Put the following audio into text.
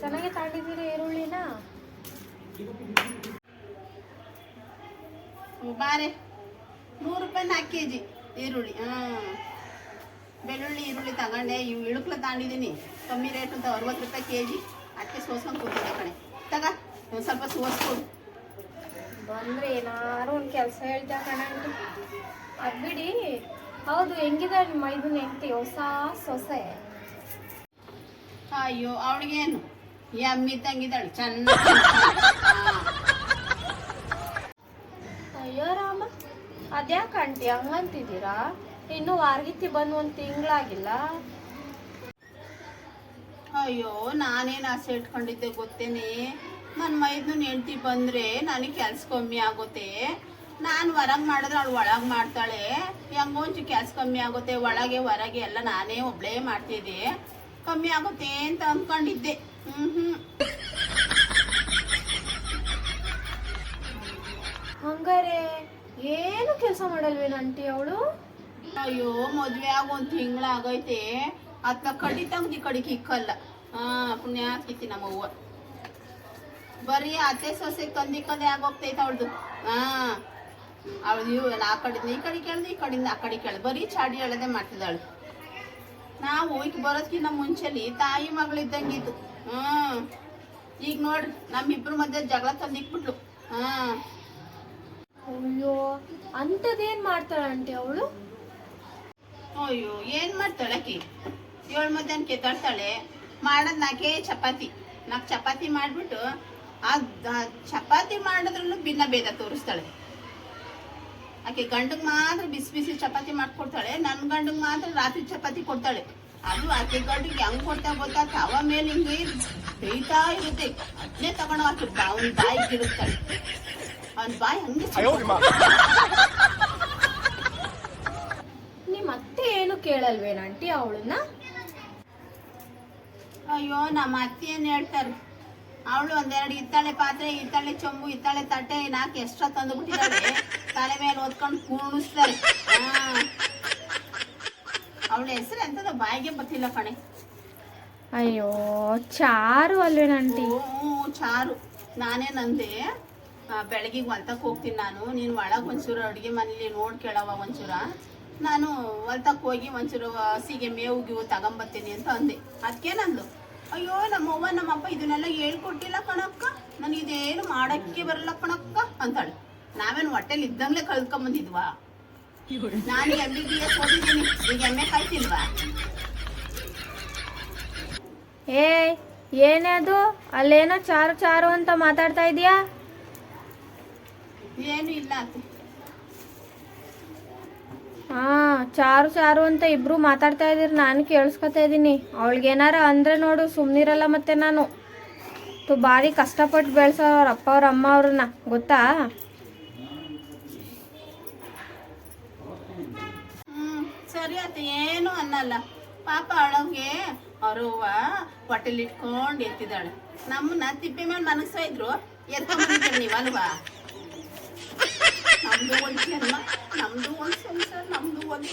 ಚೆನ್ನಾಗಿ ತಾಂಡಿದ್ದೀರಿ ಈರುಳ್ಳಿನ? ಬಾರೆ. ನೂರು ರೂಪಾಯಿ ನಾಲ್ಕು ಕೆ ಜಿ ಈರುಳ್ಳಿ. ಹಾಂ. ಬೆಳ್ಳುಳ್ಳಿ ಈರುಳ್ಳಿ ತಗೊಂಡೆ. ಇವು ಇಳುಕ್ಲ ತಗೊಂಡಿದ್ದೀನಿ ಕಮ್ಮಿ ರೇಟ್ ಅಂತ ಅರವತ್ತು ರೂಪಾಯಿ ಕೆ ಜಿ ಅಕ್ಕಿ ಸೋಸ್ಕೊಂಡು ಕೂತಿದ್ದೆ ಕಣೆ. ತಗ ಒಂದು ಸ್ವಲ್ಪ ಸೋಸ್ಕೊಡು ಬಂದ್ರೆ ಏನಾರು ಒಂದು ಕೆಲಸ ಹೇಳ್ತಾ ಕಣಂಟಿ ಅದು ಬಿಡಿ. ಹೌದು ಹೆಂಗಿದೆ ನಿಮ್ಮ ಇದನ್ನ ಹೆಂಡತಿ ಹೊಸ ಸೊಸೆ? ಅಯ್ಯೋ ಅವಳಿಗೇನು? ಎಮ್ಮಿ ತಂಗಿದ್ದಾಳೆ ಚೆನ್ನ. ಅಯ್ಯೋ ರಾಮ ಅದ್ಯಾಕೆ ಆಂಟಿ ಹಂಗಂತಿದ್ದೀರಾ? ಇನ್ನು ವಾರ್ಗಿತ್ತಿ ಬಂದು ಒಂದು ತಿಂಗಳಾಗಿಲ್ಲ. ಅಯ್ಯೋ ನಾನೇನು ಆಸೆ ಇಟ್ಕೊಂಡಿದ್ದೆ ಗೊತ್ತೇನೆ? ನನ್ನ ಮೈದ್ನ ಹೆಂಡ್ತಿ ಬಂದರೆ ನನಗೆ ಕೆಲಸ ಕಮ್ಮಿ ಆಗುತ್ತೆ. ನಾನು ಹೊರಗೆ ಮಾಡಿದ್ರೆ ಅವಳು ಒಳಗೆ ಮಾಡ್ತಾಳೆ. ಹೆಂಗೊಂಚು ಕೆಲಸ ಕಮ್ಮಿ ಆಗುತ್ತೆ. ಒಳಗೆ ಹೊರಗೆ ಎಲ್ಲ ನಾನೇ ಒಬ್ಳೇ ಮಾಡ್ತಿದ್ದೆ. ಕಮ್ಮಿ ಆಗುತ್ತೆ ಅಂತ ಅಂದ್ಕೊಂಡಿದ್ದೆ ಹ್ಮ್ ಹ್ಮ್ ಹಂಗಾರೆ ಏನು ಕೆಲಸ ಮಾಡಲ್ವೇನ ಆಂಟಿ ಅವಳು? ಅಯ್ಯೋ ಮದ್ವೆ ಆಗ ತಿಂಗಳ ಆಗೈತೆ ಅತ್ತ ಕಡಿ ತಂಗ್ದಿ ಈ ಕಿಕ್ಕಲ್ಲ ಇಕ್ಕಲ್ಲ ಹಾ ಪುಣ್ಯ ಹಾಕಿತಿ ನಮ್ಮವ್ವ. ಬರೀ ಅತ್ತೆ ಸೊಸೆ ಕಂದಿ ಕಂದಿ ಆಗೋಗ್ತೈತೆ ಅವಳ್ದು. ಹಾ. ಅವಳು ಇವು ಆ ಕಡೆ ಈ ಕಡೆ ಕೇಳ್ದು ಈ ಕಡೆಯಿಂದ ಆ ಕಡೆ ಕೇಳ್ದು. ಬರೀ ಚಾಡಿ ಹೇಳದೆ ಮಾಡ್ತಿದ್ದಾಳು. ನಾವು ಈಗ ಬರೋದ್ಕಿಂತ ಮುಂಚೆಲಿ ತಾಯಿ ಮಗಳಿದ್ದಂಗಿದ್ದು ಹ್ಮ್. ಈಗ ನೋಡ್ರಿ ನಮ್ಮಿಬ್ರ ಮಧ್ಯೆ ಜಗಳ ತಂದಿಕ್ಬಿಟ್ಲು ಹಾಂ ಅಯ್ಯೋ ಅಂಥದ್ದೇನು ಮಾಡ್ತಾಳೆ ಆಂಟಿ ಅವಳು? ಅಯ್ಯೋ ಏನ್ ಮಾಡ್ತಾಳೆ ಆಕಿ? ಏಳು ಮಧ್ಯಾಹ್ನ ಕೆತ್ತಾಡ್ತಾಳೆ ಮಾಡದ್ ನಾಕೇ ಚಪಾತಿ. ನಾಲ್ಕು ಚಪಾತಿ ಮಾಡ್ಬಿಟ್ಟು ಆ ಚಪಾತಿ ಮಾಡೋದ್ರಲ್ಲೂ ಭಿನ್ನ ಭೇದ ತೋರಿಸ್ತಾಳೆ. ಆಕೆ ಗಂಡಗ್ ಮಾತ್ರ ಬಿಸಿ ಬಿಸಿ ಚಪಾತಿ ಮಾಡ್ಕೊಡ್ತಾಳೆ ನನ್ನ ಗಂಡಗ್ ಮಾತ್ರ ರಾತ್ರಿ ಚಪಾತಿ ಕೊಡ್ತಾಳೆ. ಅದು ಆಕೆ ಗಂಡಗ್ ಹೆಂಗ್ ಕೊಡ್ತಾ ಗೊತ್ತಾ ತವ ಮೇಲೆ ಹಿಂಗೆ ಬೇಯ್ತಾ ಇರುತ್ತೆ. ಅದನ್ನೇ ತಗೊಂಡು ಆಕೆ ಅವನ್ ಬಾಯಿ ಗಿರುತ್ತಾಳೆ ಅವನ್ ಬಾಯಿ ಹಂಗೆ ನಿಮ್ಮ ಅತ್ತೆ ಏನು ಕೇಳಲ್ವೇನ ಆಂಟಿ ಅವಳನ್ನ? ಅಯ್ಯೋ ನಮ್ಮ ಅತ್ತೆ ಏನ್ ಹೇಳ್ತಾರೆ? ಅವಳು ಒಂದೆರಡು ಇತ್ತಾಳೆ ಪಾತ್ರೆ ಇತ್ತಾಳೆ ಚೊಂಬು ಇತ್ತಾಳೆ ತಟ್ಟೆ ನಾಲ್ಕು ಎಕ್ಸ್ಟ್ರಾ ತಂದು ಬಿಟ್ಟಿದ್ದಾಳೆ ತಲೆ ಮೇಲೆ ಓದ್ಕೊಂಡು ಕೂಣಿಸ್ತಾರೆ. ಅವಳ ಹೆಸರು ಎಂತದ ಬಾಯಿಗೆ ಬರ್ತಿಲ್ಲ ಕಣೆ. ಅಯ್ಯೋ ಚಾರು ಅಲ್ವೇನಂಟಿ ಚಾರು. ನಾನೇ ನಂದೆ. ಬೆಳಗ್ಗೆ ಹೊಲ್ತಕ್ಕೆ ಹೋಗ್ತೀನಿ ನಾನು. ನೀನು ಒಳಗೆ ಒಂಚೂರು ಅಡುಗೆ ಮನೇಲಿ ನೋಡಿ ಕೇಳವ ಒಂಚೂರ. ನಾನು ಹೊಲ್ತಕ್ಕೆ ಹೋಗಿ ಒಂಚೂರು ಹಸಿಗೆ ಮೇವು ಗಿವು ತಗೊಂಬತ್ತೀನಿ ಅಂತ ಅಂದೆ. ಅದಕ್ಕೇನಂದ್ಲು ಅಯ್ಯೋ ನಮ್ಮವ್ವ ನಮ್ಮಪ್ಪ ಇದನ್ನೆಲ್ಲ ಹೇಳ್ಕೊಟ್ಟಿಲ್ಲ ಕಣಕ್ಕ. ನಾನು ಇದೇನು ಮಾಡಕ್ಕೆ ಬರಲ್ಲ ಕಣಕ್ಕ ಅಂತಾಳೆ. ನಾವೇನು ಹೊಟ್ಟೆಲಿ ಇದ್ದಂಗ್ಲೆ ಕಲ್ತ್ಕೊಂಬಂದಿದ್ವಾ ನಾನು ಎಂ ಬಿ ಬಿ ಎಸ್ ಓದಿದ್ದೀನಿ. ಈಗ ಎಮ್ಮೆ ಕಾಯ್ತಿಲ್ವಾ? ಏ ಏನೇ ಅದು? ಅಲ್ಲೇನೋ ಚಾರು ಚಾರು ಅಂತ ಮಾತಾಡ್ತಾ ಇದೀಯಾ? ಏನು ಇಲ್ಲ ಹಾ, ಚಾರು ಚಾರು ಅಂತ ಇಬ್ರು ಮಾತಾಡ್ತಾ ಇದೀರಿ ನಾನು ಕೇಳಿಸ್ಕೊತಾ ಇದ್ದೀನಿ. ಅವಳಿಗೇನಾರ ಅಂದ್ರೆ ನೋಡು ಸುಮ್ಮನಿರಲ್ಲ ಮತ್ತೆ ನಾನು. ತು ಭಾರಿ ಕಷ್ಟಪಟ್ಟು ಬೆಳೆಸೋರು ಅವ್ರ ಅಪ್ಪ, ಅವ್ರ ಅಮ್ಮ ಅವ್ರನ್ನ, ಗೊತ್ತಾ? ಸರಿ ಆತ ಏನು ಅನ್ನಲ್ಲ. ಪಾಪ ಅವಳಿಗೆ ಅವ್ರವ್ವ ಹೊಟ್ಟೆಲಿ ಇಟ್ಕೊಂಡು ಎತ್ತಿದ್ದಾಳೆ. ನಮ್ಮನ್ನ ತಿಪ್ಪೆ ಮೇಲೆ ಮನಸ್ಸಾ ಇದ್ರು ಎತ್ತ ನೀವಲ್ವಾ 那么多钱吗？那么多钱在那么多地？